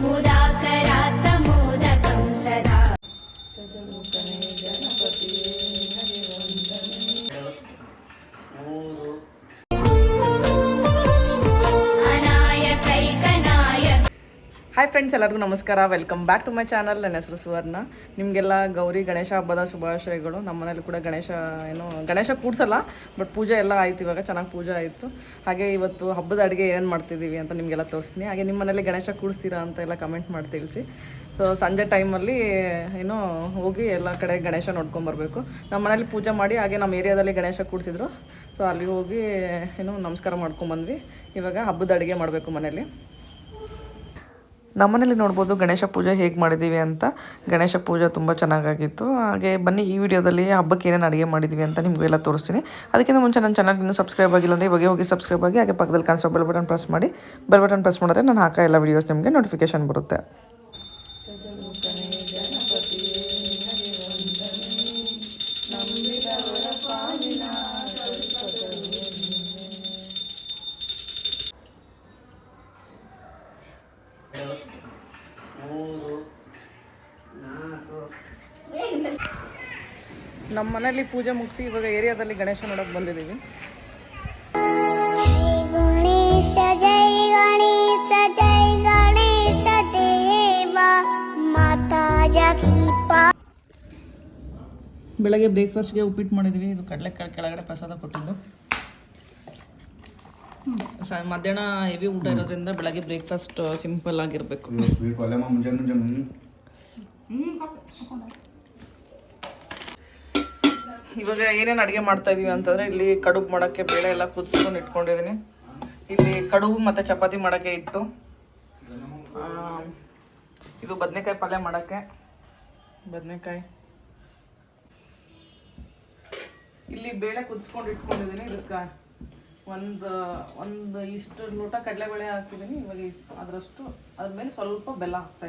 muda. Friends ಎಲ್ಲರಿಗೂ ನಮಸ್ಕಾರ. Welcome back to my channel ನನ್ನ ಹೆಸರು ಸುವರ್ಣ. ನಿಮಗೆಲ್ಲ ಗೌರಿ, ಗಣೇಶ, ಹಬ್ಬದ ಶುಭಾಶಯಗಳು. ನಮ್ಮ ಮನೇಲಿ ಕೂಡ ಗಣೇಶ ಏನು, ಗಣೇಶ ಕೂಡ್ಸಲ್ಲ ಬಟ್ ಪೂಜೆ ಎಲ್ಲ ಆಯ್ತು ಇವಾಗ. ಚೆನ್ನಾಗಿ ಪೂಜೆ ಆಯಿತು. ಹಾಗೆ ಇವತ್ತು ಹಬ್ಬದ ಅಡುಗೆ ಏನು ಮಾಡ್ತಿದ್ದೀವಿ ಅಂತ ನಿಮಗೆಲ್ಲ ತೋರಿಸ್ತೀನಿ. ಹಾಗೆ ನಿಮ್ಮ ಮನೇಲಿ ಗಣೇಶ ಕೂಡಿಸ್ತೀರಾ ಅಂತ ಎಲ್ಲ ಕಮೆಂಟ್ ಮಾಡಿ ತಿಳಿಸಿ. ಸೊ ಸಂಜೆ ಟೈಮಲ್ಲಿ ಏನೋ, ಹೋಗಿ ಎಲ್ಲ ಕಡೆ ಗಣೇಶ ನೋಡ್ಕೊಂಬರ್ಬೇಕು ನಮ್ಮ ಮನೇಲಿ ಪೂಜೆ ಮಾಡಿ, ಹಾಗೆ ನಮ್ಮ ಏರಿಯಾದಲ್ಲಿ ಗಣೇಶ ಕೂಡಿಸಿದ್ರು. ಸೊ ಅಲ್ಲಿ ಹೋಗಿ, ಏನೋ, ನಮಸ್ಕಾರ ಮಾಡ್ಕೊಂಬಂದ್ವಿ ಇವಾಗ ಹಬ್ಬದ ಅಡುಗೆ ಮಾಡಬೇಕು ಮನೇಲಿ. ನಮ್ಮನೇಲಿ ನೋಡ್ಬೋದು ಗಣೇಶ ಪೂಜೆ ಹೇಗೆ ಮಾಡಿದ್ದೀವಿ ಅಂತ. ಗಣೇಶ ಪೂಜೆ ತುಂಬ ಚೆನ್ನಾಗಾಗಿತ್ತು. ಹಾಗೆ ಬನ್ನಿ ಈ ವಿಡಿಯೋದಲ್ಲಿ ಹಬ್ಬಕ್ಕೆ ಏನೇನು ಅಡುಗೆ ಮಾಡಿದ್ವಿ ಅಂತ ನಿಮಗೆಲ್ಲ ತೋರಿಸ್ತೀನಿ. ಅದಕ್ಕಿಂತ ಮುಂಚೆ ನನ್ನ ಚಾನಲ್ಗೆ ಇನ್ನೂ ಸಬ್ಸ್ಕ್ರೈಬ್ ಆಗಿಲ್ಲ ಅಂದರೆ ಇವಾಗ ಹೋಗಿ ಸಬ್ಸ್ಕ್ರೈಬ್ ಆಗಿ ಹಾಗೆ ಪಕ್ಕದಲ್ಲಿ ಕಾಣಿಸೋ ಬೆಲ್ ಬಟನ್ ಪ್ರೆಸ್ ಮಾಡಿ. ಬೆಲ್ ಬಟನ್ ಪ್ರೆಸ್ ಮಾಡಿದ್ರೆ ನಾನು ಹಾಕೋ ಎಲ್ಲ ವೀಡಿಯೋಸ್ ನಿಮಗೆ ನೋಟಿಫಿಕೇಶನ್ ಬರುತ್ತೆ. ನಮ್ಮ ಮನೇಲಿ ಪೂಜೆ ಮುಗಿಸಿ ಇವಾಗ ಏರಿಯಾದಲ್ಲಿ ಗಣೇಶ ನೋಡಕ್ಕೆ ಬಂದಿದ್ದೀವಿ. ಬೆಳಗ್ಗೆ ಬ್ರೇಕ್ಫಾಸ್ಟ್ಗೆ ಉಪ್ಪಿಟ್ಟು ಮಾಡಿದ್ವಿ. ಇದು ಕಡಲೆಕಾಳು ಕೆಳಗಡೆ ಪ್ರಸಾದ ಕೊಟ್ಟಿದ್ದು. ಮಧ್ಯಾಹ್ನ ಹೆವಿ ಊಟ ಇರೋದ್ರಿಂದ ಬೆಳಗ್ಗೆ ಬ್ರೇಕ್ಫಾಸ್ಟ್ ಸಿಂಪಲ್ ಆಗಿರಬೇಕು. ಇವಾಗ ಏನೇನು ಅಡುಗೆ ಮಾಡ್ತಾ ಇದೀವಿ ಅಂತಂದರೆ ಇಲ್ಲಿ ಕಡುಬು ಮಾಡೋಕ್ಕೆ ಬೇಳೆ ಎಲ್ಲ ಕುದಿಸ್ಕೊಂಡು ಇಟ್ಕೊಂಡಿದ್ದೀನಿ. ಇಲ್ಲಿ ಕಡುಬು ಮತ್ತು ಚಪಾತಿ ಮಾಡೋಕ್ಕೆ ಇಟ್ಟು ಇದು ಬದನೆಕಾಯಿ ಪಲ್ಯ ಮಾಡೋಕ್ಕೆ. ಬದನೆಕಾಯಿ. ಇಲ್ಲಿ ಬೇಳೆ ಕುದಿಸ್ಕೊಂಡು ಇಟ್ಕೊಂಡಿದ್ದೀನಿ. ಇದಕ್ಕೆ ಒಂದು ಒಂದು ಇಷ್ಟು ಲೋಟ ಕಡಲೆಬೇಳೆ ಹಾಕಿದ್ದೀನಿ. ಇವಾಗ ಅದರಷ್ಟು ಅದ್ರ ಮೇಲೆ ಸ್ವಲ್ಪ ಬೆಲ್ಲ ಹಾಕ್ತಾ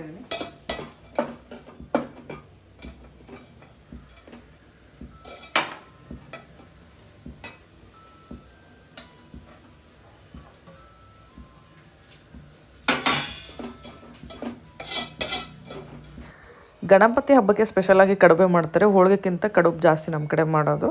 ಗಣಪತಿ ಹಬ್ಬಕ್ಕೆ ಸ್ಪೆಷಲಾಗಿ ಕಡುಬೆ ಮಾಡ್ತಾರೆ. ಹೋಳಿಗೆಕ್ಕಿಂತ ಕಡುಬು ಜಾಸ್ತಿ ನಮ್ಮ ಕಡೆ ಮಾಡೋದು.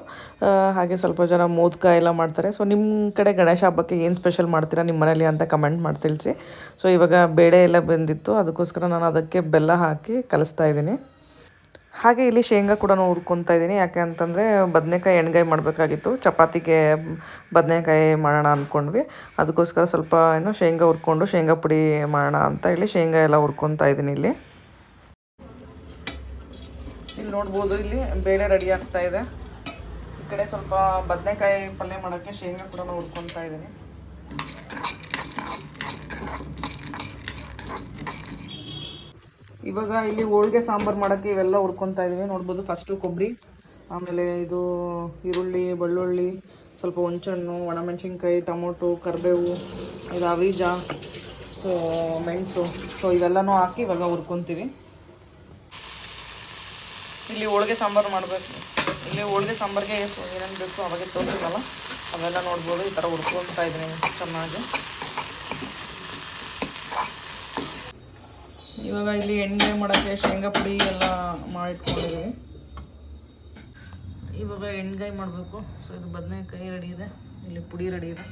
ಹಾಗೆ ಸ್ವಲ್ಪ ಜನ ಮೋದಕ ಎಲ್ಲ ಮಾಡ್ತಾರೆ. ಸೊ ನಿಮ್ಮ ಕಡೆ ಗಣೇಶ ಹಬ್ಬಕ್ಕೆ ಏನು ಸ್ಪೆಷಲ್ ಮಾಡ್ತೀರಾ ನಿಮ್ಮ ಮನೇಲಿ ಅಂತ ಕಮೆಂಟ್ ಮಾಡಿ ತಿಳಿಸಿ ಸೊ ಇವಾಗ ಬೇಳೆ ಎಲ್ಲ ಬೆಂದಿತ್ತು. ಅದಕ್ಕೋಸ್ಕರ ನಾನು ಅದಕ್ಕೆ ಬೆಲ್ಲ ಹಾಕಿ ಕಲಿಸ್ತಾ ಇದ್ದೀನಿ. ಹಾಗೆ ಇಲ್ಲಿ ಶೇಂಗಾ ಕೂಡ ಹುರ್ಕೊತಾ ಇದ್ದೀನಿ. ಯಾಕೆ ಅಂತಂದರೆ ಬದನೆಕಾಯಿ ಎಣ್ಗಾಯಿ ಮಾಡಬೇಕಾಗಿತ್ತು. ಚಪಾತಿಗೆ ಬದನೆಕಾಯಿ ಮಾಡೋಣ ಅಂದ್ಕೊಂಡ್ವಿ ಅದಕ್ಕೋಸ್ಕರ ಸ್ವಲ್ಪ, ಏನು, ಶೇಂಗಾ ಹುರ್ಕೊಂಡು ಶೇಂಗಾ ಪುಡಿ ಮಾಡೋಣ ಅಂತ ಹೇಳಿ ಶೇಂಗಾ ಎಲ್ಲ ಹುರ್ಕೊತಾ ಇದ್ದೀನಿ ಇಲ್ಲಿ. ಇಲ್ಲಿ ನೋಡ್ಬೋದು ಇಲ್ಲಿ. ಬೇಳೆ ರೆಡಿ ಆಗ್ತಾ ಇದೆ. ಈ ಕಡೆ ಸ್ವಲ್ಪ ಬದನೆಕಾಯಿ ಪಲ್ಯ ಮಾಡೋಕ್ಕೆ ಶೇಂಗಾ ಕೂಡ ಹುಡ್ಕೊತಾ ಇದ್ದೀನಿ. ಇವಾಗ ಇಲ್ಲಿ ಹೋಳಿಗೆ ಸಾಂಬಾರು ಮಾಡೋಕ್ಕೆ ಇವೆಲ್ಲ ಹುರ್ಕೊತಾ ಇದ್ದೀವಿ. ನೋಡ್ಬೋದು ಫಸ್ಟು ಕೊಬ್ಬರಿ, ಆಮೇಲೆ ಇದು ಈರುಳ್ಳಿ, ಬೆಳ್ಳುಳ್ಳಿ, ಸ್ವಲ್ಪ ಹುಣ್ಸೆಹಣ್ಣು, ಒಣಮೆಣಸಿನ್ಕಾಯಿ, ಟೊಮೊಟೊ, ಕರಿಬೇವು, ಇದು ಅವೀಜ ಸೊ ಮೆಣಸು. ಸೊ ಇವೆಲ್ಲನೂ ಹಾಕಿ ಇವಾಗ ಹುರ್ಕೊತೀವಿ. ಇಲ್ಲಿ ಹೋಳಿಗೆ ಸಾಂಬಾರು ಮಾಡಬೇಕು. ಇಲ್ಲಿ ಹೋಳಿಗೆ ಸಾಂಬಾರಿಗೆ ಏನೇನು ಬೇಕು ಅವಾಗೆ ತೋರಿಸಲ್ಲ ಅವೆಲ್ಲ ನೋಡ್ಬೋದು, ಈ ಥರ ಹುರ್ಕೊತಾ ಇದ್ದೀನಿ ಚೆನ್ನಾಗಿ. ಇವಾಗ ಇಲ್ಲಿ ಎಣ್ಣೆ ಮಾಡೋಕ್ಕೆ ಶೇಂಗಾ ಪುಡಿ ಎಲ್ಲ ಮಾಡಿಟ್ಕೊಂಡಿದ್ದೀವಿ ಇವಾಗ ಎಣ್ಗಾಯಿ ಮಾಡಬೇಕು. ಸೊ ಇದು ಬದನೆಕಾಯಿ ರೆಡಿ ಇದೆ. ಇಲ್ಲಿ ಪುಡಿ ರೆಡಿ ಇದೆ.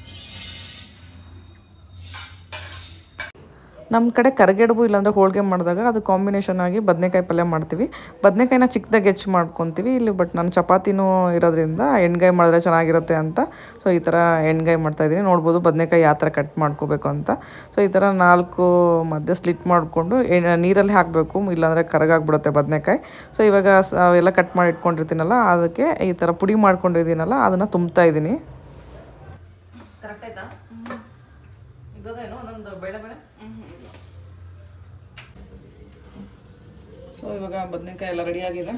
ನಮ್ಮ ಕಡೆ ಕರಿಗಡುಬು ಇಲ್ಲಾಂದರೆ ಹೋಳಿಗೆ ಮಾಡಿದಾಗ ಅದು ಕಾಂಬಿನೇಷನ್ ಆಗಿ ಬದನೆಕಾಯಿ ಪಲ್ಯ ಮಾಡ್ತೀವಿ. ಬದನೆಕಾಯಿನ ಚಿಕ್ಕದಾಗಿ ಹೆಚ್ಚು ಮಾಡ್ಕೊತೀವಿ ಇಲ್ಲಿ ಬಟ್ ನಾನು ಚಪಾತಿನೂ ಇರೋದ್ರಿಂದ ಎಣ್ಗಾಯಿ ಮಾಡಿದ್ರೆ ಚೆನ್ನಾಗಿರುತ್ತೆ ಅಂತ. ಸೊ ಈ ಥರ ಎಣ್ಗಾಯಿ ಮಾಡ್ತಾಯಿದ್ದೀನಿ ನೋಡ್ಬೋದು ಬದನೆಕಾಯಿ ಯಾವ ಥರ ಕಟ್ ಮಾಡ್ಕೋಬೇಕು ಅಂತ. ಸೊ ಈ ಥರ ನಾಲ್ಕು ಮಧ್ಯೆ ಸ್ಲಿಟ್ ಮಾಡಿಕೊಂಡು ನೀರಲ್ಲಿ ಹಾಕಬೇಕು, ಇಲ್ಲಾಂದರೆ ಕರಗಾಗ್ಬಿಡುತ್ತೆ ಬದನೆಕಾಯಿ. ಸೊ ಇವಾಗ ಎಲ್ಲ ಕಟ್ ಮಾಡಿ ಇಟ್ಕೊಂಡಿರ್ತೀನಲ್ಲ, ಅದಕ್ಕೆ ಈ ಥರ ಪುಡಿ ಮಾಡ್ಕೊಂಡಿದ್ದೀನಲ್ಲ, ಅದನ್ನು ತುಂಬ್ತಾ ಇದ್ದೀನಿ. ಕರೆಕ್ಟ್ ಆಯ್ತಾ? ಬೇಳೆ ಬೇಳೆ ಸೊ ಇವಾಗ ಬದನೆಕಾಯಿ ಎಲ್ಲ ರೆಡಿ ಆಗಿದೆ.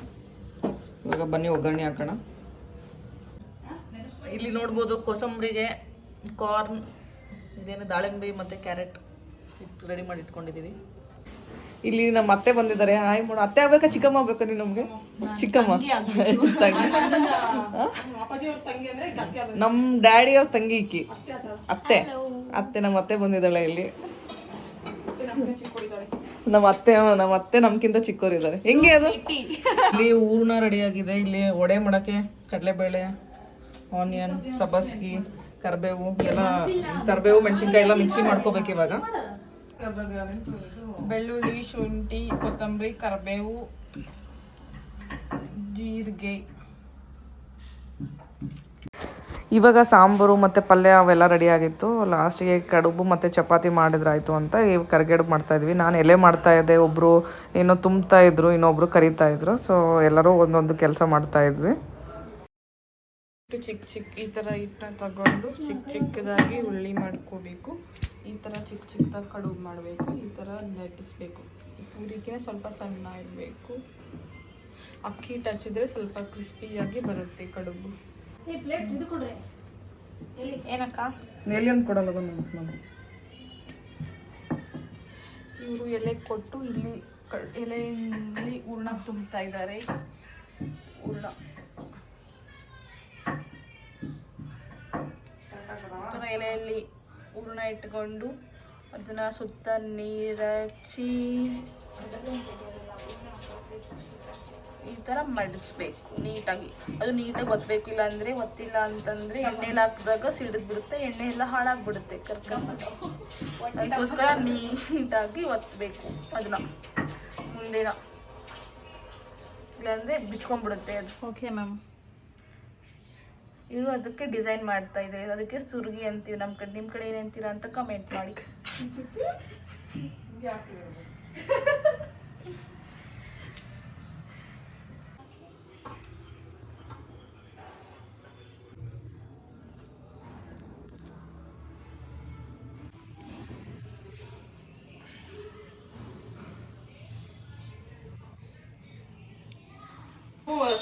ಇವಾಗ ಬನ್ನಿ, ಒಗ್ಗರಣೆ ಹಾಕೋಣ. ಇಲ್ಲಿ ನೋಡ್ಬೋದು ಕೋಸಂಬರಿಗೆ ಕಾರ್ನ್ ಇದೇನು ದಾಳಿಂಬೆ ಮತ್ತು ಕ್ಯಾರೆಟ್ ಇಟ್ಟು ರೆಡಿ ಮಾಡಿ ಇಟ್ಕೊಂಡಿದ್ದೀವಿ. ಇಲ್ಲಿ ನಮ್ಮ ಅತ್ತೆ ಬಂದಿದ್ದಾರೆ. ಹಾಯ್ ಮಾಡು ಅತ್ತೆ ಆಗ್ಬೇಕಾ ಚಿಕ್ಕಮ್ಮ ಆಗ್ಬೇಕಾ ನೀನು ನಮಗೆ? ಚಿಕ್ಕಮ್ಮ. ತಂಗಿ ನಮ್ಮ ಡ್ಯಾಡಿ ಅವ್ರ ತಂಗಿ ಇಕ್ಕಿ ಅತ್ತೆ ಅತ್ತೆ. ನಮ್ಮ ಅತ್ತೆ ಬಂದಿದ್ದಾಳೆ ಇಲ್ಲಿ. ನಮ್ಮ ಅತ್ತೆ ನಮ್ಮ ಅತ್ತೆ ನಮ್ಕಿಂತ ಚಿಕ್ಕವರಿದ್ದಾರೆ ಹೆಂಗೆ ಅದು? ಇಲ್ಲಿ ಊರ್ನ ರೆಡಿ ಆಗಿದೆ ಇಲ್ಲಿ ವಡೆ ಮಾಡಕ್ಕೆ ಕಡಲೆಬೇಳೆ ಆನಿಯನ್ ಸಬ್ಬಸ್ಗಿ ಕರಿಬೇವು ಎಲ್ಲ ಕರಿಬೇವು ಮೆಣಸಿನ್ಕಾಯಿ ಎಲ್ಲ ಮಿಕ್ಸಿ ಮಾಡ್ಕೋಬೇಕು ಇವಾಗ. ಬೆಳ್ಳುಳ್ಳಿ, ಶುಂಠಿ, ಕೊತ್ತಂಬರಿ, ಕರಿಬೇವು, ಜೀರಿಗೆ. ಇವಾಗ ಸಾಂಬಾರು ಮತ್ತು ಪಲ್ಯ ಅವೆಲ್ಲ ರೆಡಿ ಆಗಿತ್ತು. ಲಾಸ್ಟಿಗೆ ಕಡುಬು ಮತ್ತು ಚಪಾತಿ ಮಾಡಿದ್ರಾಯ್ತು ಅಂತ ಈ ಕರ್ಗೆಡು ಮಾಡ್ತಾ ಇದ್ವಿ. ನಾನು ಎಲೆ ಮಾಡ್ತಾ ಇದ್ದೆ ಒಬ್ಬರು ಏನೋ ತುಂಬ್ತಾ ಇದ್ರು, ಇನ್ನೊಬ್ರು ಕರಿತಾ ಇದ್ರು. ಸೊ ಎಲ್ಲರೂ ಒಂದೊಂದು ಕೆಲಸ ಮಾಡ್ತಾ ಇದ್ವಿ. ಚಿಕ್ಕ ಚಿಕ್ಕ ಈ ಥರ ಹಿಟ್ಟನ್ನ ತಗೊಂಡು ಚಿಕ್ಕ ಚಿಕ್ಕದಾಗಿ ಉಳ್ಳಿ ಮಾಡ್ಕೋಬೇಕು. ಈ ಥರ ಚಿಕ್ಕ ಚಿಕ್ಕದಾಗಿ ಕಡುಬು ಮಾಡಬೇಕು. ಈ ಥರ ಲಟ್ಟಿಸ್ಬೇಕು ಪೂರಿಗೆ ಸ್ವಲ್ಪ ಸಣ್ಣ ಇರಬೇಕು. ಅಕ್ಕಿ ಹಿಟ್ಟು ಹಚ್ಚಿದ್ರೆ ಸ್ವಲ್ಪ ಕ್ರಿಸ್ಪಿಯಾಗಿ ಬರುತ್ತೆ ಕಡುಬು. ಏನಕ್ಕ? ಕೊಡಲ್ಲ ನಾನು ಇವರು ಎಲೆ ಕೊಟ್ಟು ಇಲ್ಲಿ ಕ ಎಲೆಯಲ್ಲಿ ಹೂರ್ಣ ತುಂಬ್ತಾ ಇದ್ದಾರೆ. ಹೂರ್ಣ ಈ ಥರ ಎಲೆಯಲ್ಲಿ ಹೂರ್ಣ ಇಟ್ಕೊಂಡು ಅದನ್ನ ಸುತ್ತ ನೀರಚ್ಚಿ ಈ ಥರ ಮಡಿಸ್ಬೇಕು ನೀಟಾಗಿ. ಅದು ನೀಟಾಗಿ ಒತ್ತಬೇಕು ಇಲ್ಲ ಅಂದರೆ ಒತ್ತಿಲ್ಲ ಅಂತಂದರೆ ಎಣ್ಣೆಲಿ ಹಾಕಿದಾಗ ಸಿಡಿದು ಬಿಡುತ್ತೆ ಎಣ್ಣೆ ಎಲ್ಲ ಹಾಳಾಗ್ಬಿಡುತ್ತೆ ಕರ್ಕೊಂಡು. ಅದಕ್ಕೋಸ್ಕರ ನೀಟಾಗಿ ಒತ್ತಬೇಕು ಅದನ್ನ ಮುಂದಿನ. ಇಲ್ಲಾಂದರೆ ಬಿಚ್ಕೊಂಡ್ಬಿಡುತ್ತೆ ಅದು. ಓಕೆ ಮ್ಯಾಮ್ ಇವರು ಅದಕ್ಕೆ ಡಿಸೈನ್ ಮಾಡ್ತಾ ಇದ್ದಾರೆ ಅದಕ್ಕೆ ಸುರ್ಗಿ ಅಂತೀವಿ ನಮ್ಮ ಕಡೆ. ನಿಮ್ಮ ಕಡೆ ಏನಂತೀರಾ ಅಂತ ಕಮೆಂಟ್ ಮಾಡಿ.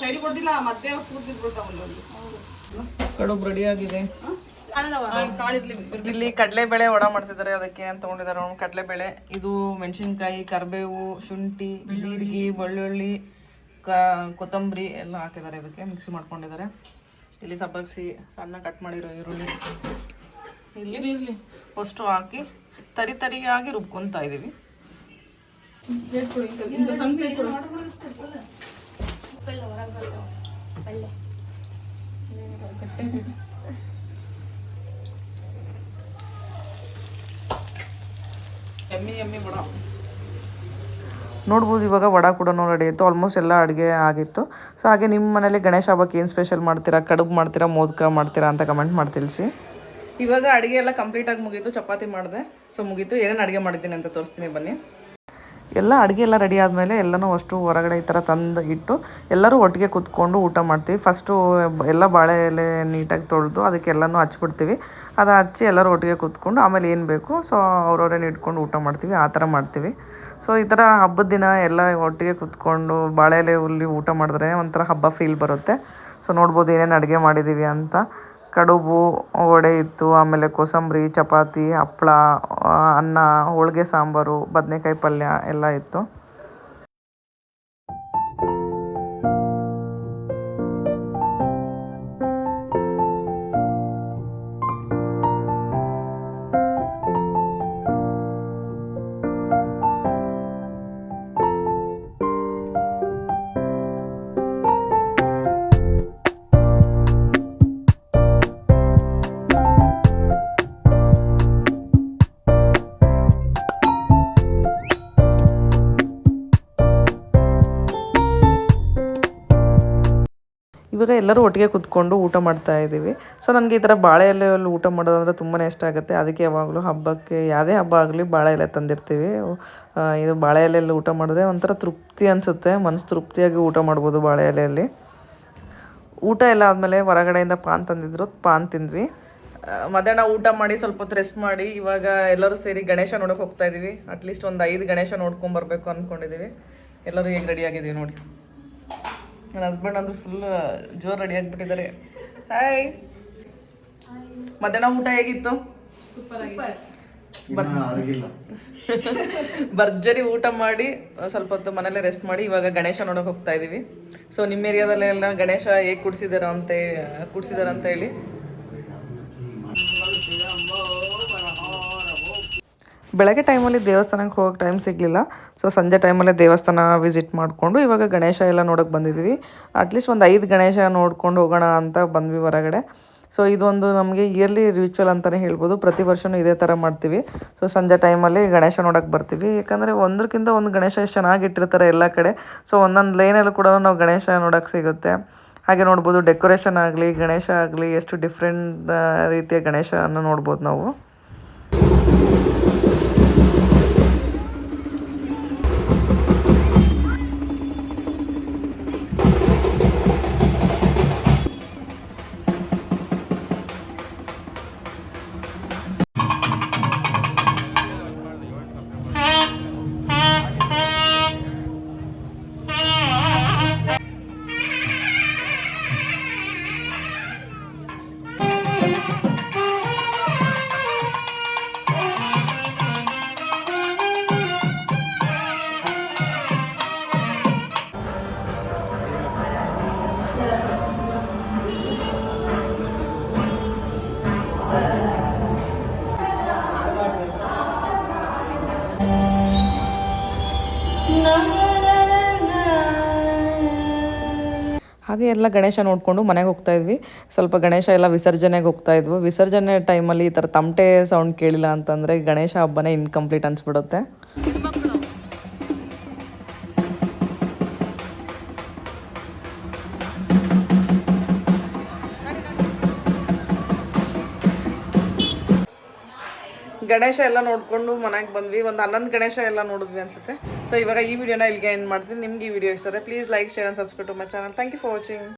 ಸೈಡ್ ಕೊಟ್ಟಿಲ್ಲ ಕಡುಬು ರೆಡಿ ಆಗಿದೆ. ಇಲ್ಲಿ ಕಡಲೆಬೇಳೆ ಒಡ ಮಾಡ್ತಿದ್ದಾರೆ ಅದಕ್ಕೆ ಏನು ತಗೊಂಡಿದ್ದಾರೆ ಕಡಲೆಬೇಳೆ ಇದು ಮೆಣಸಿನ್ಕಾಯಿ ಕರಿಬೇವು ಶುಂಠಿ ಜೀರಿಗೆ ಬೆಳ್ಳುಳ್ಳಿ ಕ ಕೊತ್ತಂಬರಿ ಎಲ್ಲ ಹಾಕಿದ್ದಾರೆ ಇದಕ್ಕೆ ಮಿಕ್ಸಿ ಮಾಡ್ಕೊಂಡಿದ್ದಾರೆ. ಇಲ್ಲಿ ಸಬ್ಬಗ್ಸಿ ಸಣ್ಣ ಕಟ್ ಮಾಡಿರೋ ಈರುಳ್ಳಿ. ಇಲ್ಲಿ ಫಸ್ಟು ಹಾಕಿ ತರಿ ತರಿಯಾಗಿ ರುಬ್ಕೊತಾ ನೋಡ್ಬೋದು ಇವಾಗ ವಡ ಕೂಡ ರೆಡಿ ಆಯಿತು ಆಲ್ಮೋಸ್ಟ್ ಎಲ್ಲ ಅಡುಗೆ ಆಗಿತ್ತು. ಸೊ ಹಾಗೆ ನಿಮ್ಮ ಮನೇಲಿ ಗಣೇಶ ಹಬ್ಬಕ್ಕೆ ಏನು ಸ್ಪೆಷಲ್ ಮಾಡ್ತೀರಾ? ಕಡುಬು ಮಾಡ್ತೀರಾ? ಮೋದಕ ಮಾಡ್ತೀರಾ ಅಂತ ಕಮೆಂಟ್ ಮಾಡಿ ತಿಳಿಸಿ. ಇವಾಗ ಅಡುಗೆ ಎಲ್ಲ ಕಂಪ್ಲೀಟಾಗಿ ಮುಗೀತು. ಚಪಾತಿ ಮಾಡಿದೆ. ಸೊ ಮುಗೀತು. ಏನೇನು ಅಡುಗೆ ಮಾಡಿದ್ದೀನಿ ಅಂತ ತೋರಿಸ್ತೀನಿ ಬನ್ನಿ. ಎಲ್ಲ ಅಡುಗೆ ಎಲ್ಲ ರೆಡಿ ಆದಮೇಲೆ ಎಲ್ಲನೂ ಅಷ್ಟು ಹೊರಗಡೆ ಈ ಥರ ತಂದು ಇಟ್ಟು ಎಲ್ಲರೂ ಒಟ್ಟಿಗೆ ಕುತ್ಕೊಂಡು ಊಟ ಮಾಡ್ತೀವಿ. ಫಸ್ಟು ಎಲ್ಲ ಬಾಳೆ ಎಲೆ ನೀಟಾಗಿ ತೊಳೆದು ಅದಕ್ಕೆಲ್ಲನೂ ಹಚ್ಬಿಡ್ತೀವಿ. ಅದು ಹಚ್ಚಿ ಎಲ್ಲರೂ ಒಟ್ಟಿಗೆ ಕೂತ್ಕೊಂಡು ಆಮೇಲೆ ಏನು ಬೇಕು ಸೊ ಅವ್ರವ್ರೇನು ಇಟ್ಕೊಂಡು ಊಟ ಮಾಡ್ತೀವಿ, ಆ ಥರ ಮಾಡ್ತೀವಿ. ಸೊ ಈ ಥರ ಹಬ್ಬದ ದಿನ ಎಲ್ಲ ಒಟ್ಟಿಗೆ ಕುತ್ಕೊಂಡು ಬಾಳೆ ಎಲೆ ಹುಲ್ಲಿ ಊಟ ಮಾಡಿದ್ರೆ ಒಂಥರ ಹಬ್ಬ ಫೀಲ್ ಬರುತ್ತೆ. ಸೊ ನೋಡ್ಬೋದು ಏನೇನು ಅಡುಗೆ ಮಾಡಿದ್ದೀವಿ ಅಂತ. ಕಡುಬು ವಡೆ ಇತ್ತು ಆಮೇಲೆ ಕೋಸಂಬರಿ ಚಪಾತಿ ಹಪ್ಪಳ ಅನ್ನ ಹೋಳಿಗೆ ಸಾಂಬಾರು ಬದನೇಕಾಯಿ ಪಲ್ಯ ಎಲ್ಲ ಇತ್ತು. ಇವಾಗ ಎಲ್ಲರೂ ಒಟ್ಟಿಗೆ ಕುತ್ಕೊಂಡು ಊಟ ಮಾಡ್ತಾ ಇದ್ದೀವಿ. ಸೊ ನನಗೆ ಈ ಥರ ಬಾಳೆ ಎಲೆಯಲ್ಲಿ ಊಟ ಮಾಡೋದಂದ್ರೆ ತುಂಬಾ ಇಷ್ಟ ಆಗುತ್ತೆ. ಅದಕ್ಕೆ ಯಾವಾಗಲೂ ಹಬ್ಬಕ್ಕೆ, ಯಾವುದೇ ಹಬ್ಬ ಆಗಲಿ ಬಾಳೆ ಎಲೆ ತಂದಿರ್ತೀವಿ. ಇದು ಬಾಳೆ ಎಲೆಯಲ್ಲಿ ಊಟ ಮಾಡಿದ್ರೆ ಒಂಥರ ತೃಪ್ತಿ ಅನಿಸುತ್ತೆ. ಮನಸ್ಸು ತೃಪ್ತಿಯಾಗಿ ಊಟ ಮಾಡ್ಬೋದು ಬಾಳೆ ಎಲೆಯಲ್ಲಿ. ಊಟ ಎಲ್ಲ ಆದಮೇಲೆ ಹೊರಗಡೆಯಿಂದ ಪಾನ್ ತಂದಿದ್ರು. ಪಾನ್ ತಿಂದ್ವಿ. ಮಧ್ಯಾಹ್ನ ಊಟ ಮಾಡಿ ಸ್ವಲ್ಪ ಹೊತ್ತು ರೆಸ್ಟ್ ಮಾಡಿ, ಇವಾಗ ಎಲ್ಲರೂ ಸೇರಿ ಗಣೇಶ ನೋಡೋಕೆ ಹೋಗ್ತಾ ಇದ್ದೀವಿ ಅಟ್ಲೀಸ್ಟ್ ಒಂದು ಐದು ಗಣೇಶ ನೋಡ್ಕೊಂಬರ್ಬೇಕು ಅಂದ್ಕೊಂಡಿದ್ದೀವಿ ಎಲ್ಲರೂ ಹೇಗೆ ರೆಡಿ ಆಗಿದ್ದೀವಿ ನೋಡಿ. ನನ್ನ ಹಸ್ಬೆಂಡ್ ಅಂದ್ರೆ ಫುಲ್ ಜೋರು ರೆಡಿ ಆಗಿಬಿಟ್ಟಿದ್ದಾರೆ. ಹಾಯ್ ಮಧ್ಯಾಹ್ನ ಊಟ ಹೇಗಿತ್ತು? ಭರ್ಜರಿ ಊಟ ಮಾಡಿ ಸ್ವಲ್ಪ ಹೊತ್ತು ಮನೇಲೆ ರೆಸ್ಟ್ ಮಾಡಿ ಇವಾಗ ಗಣೇಶ ನೋಡೋಕೆ ಹೋಗ್ತಾ ಇದ್ದೀವಿ ಸೊ ನಿಮ್ಮ ಏರಿಯಾದಲ್ಲೆಲ್ಲ ಗಣೇಶ ಹೇಗೆ ಕುಡ್ಸಿದಾರ ಅಂತ ಕುಡ್ಸಿದಾರ ಅಂತ ಹೇಳಿ. ಬೆಳಗ್ಗೆ ಟೈಮಲ್ಲಿ ದೇವಸ್ಥಾನಕ್ಕೆ ಹೋಗೋಕೆ ಟೈಮ್ ಸಿಗಲಿಲ್ಲ. ಸೊ ಸಂಜೆ ಟೈಮಲ್ಲೇ ದೇವಸ್ಥಾನ ವಿಸಿಟ್ ಮಾಡಿಕೊಂಡು ಇವಾಗ ಗಣೇಶ ಎಲ್ಲ ನೋಡೋಕೆ ಬಂದಿದ್ದೀವಿ ಅಟ್ಲೀಸ್ಟ್ ಒಂದು ಐದು ಗಣೇಶ ನೋಡ್ಕೊಂಡು ಹೋಗೋಣ ಅಂತ ಬಂದ್ವಿ ಹೊರಗಡೆ. ಸೊ ಇದೊಂದು ನಮಗೆ ಇಯರ್ಲಿ ರಿಚುವಲ್ ಅಂತಲೇ ಹೇಳ್ಬೋದು. ಪ್ರತಿ ವರ್ಷವೂ ಇದೇ ಥರ ಮಾಡ್ತೀವಿ. ಸೊ ಸಂಜೆ ಟೈಮಲ್ಲಿ ಗಣೇಶ ನೋಡೋಕೆ ಬರ್ತೀವಿ. ಯಾಕಂದರೆ ಒಂದಕ್ಕಿಂತ ಒಂದು ಗಣೇಶ ಎಷ್ಟು ಚೆನ್ನಾಗಿ ಇಟ್ಟಿರ್ತಾರೆ ಎಲ್ಲ ಕಡೆ. ಸೊ ಒಂದೊಂದು ಲೈನಲ್ಲೂ ಕೂಡ ನಾವು ಗಣೇಶ ನೋಡೋಕೆ ಸಿಗುತ್ತೆ. ಹಾಗೆ ನೋಡ್ಬೋದು ಡೆಕೋರೇಷನ್ ಆಗಲಿ, ಗಣೇಶ ಆಗಲಿ, ಎಷ್ಟು ಡಿಫ್ರೆಂಟ್ ರೀತಿಯ ಗಣೇಶನ ನೋಡ್ಬೋದು ನಾವು. ಎಲ್ಲ ಗಣೇಶ ನೋಡಿಕೊಂಡು ಮನೆಗೆ ಹೋಗ್ತಾ ಇದ್ವಿ. ಸ್ವಲ್ಪ ಗಣೇಶ ಎಲ್ಲ ವಿಸರ್ಜನೆಗೆ ಹೋಗ್ತಾ ಇದ್ವು. ವಿಸರ್ಜನೆ ಟೈಮಲ್ಲಿ ಈ ಥರ ತಮಟೆ ಸೌಂಡ್ ಕೇಳಿಲ್ಲ ಅಂತಂದರೆ ಗಣೇಶ ಹಬ್ಬನೇ ಇನ್ಕಂಪ್ಲೀಟ್ ಅನಿಸ್ಬಿಡುತ್ತೆ. ಗಣೇಶ ಎಲ್ಲ ನೋಡಿಕೊಂಡು ಮನೆಗೆ ಬಂದ್ವಿ. ಒಂದು ಹನ್ನೊಂದು ಗಣೇಶ ಎಲ್ಲ ನೋಡಿದ್ವಿ ಅನಿಸುತ್ತೆ. ಸೊ ಇವಾಗ ಈ ವಿಡಿಯೋನ ಇಲ್ಲಿಗೆ ಎಂಡ್ ಮಾಡ್ತೀನಿ. ನಿಮ್ಗೆ ಈ ವಿಡಿಯೋ ಇಷ್ಟ please like share and subscribe to my channel thank you for watching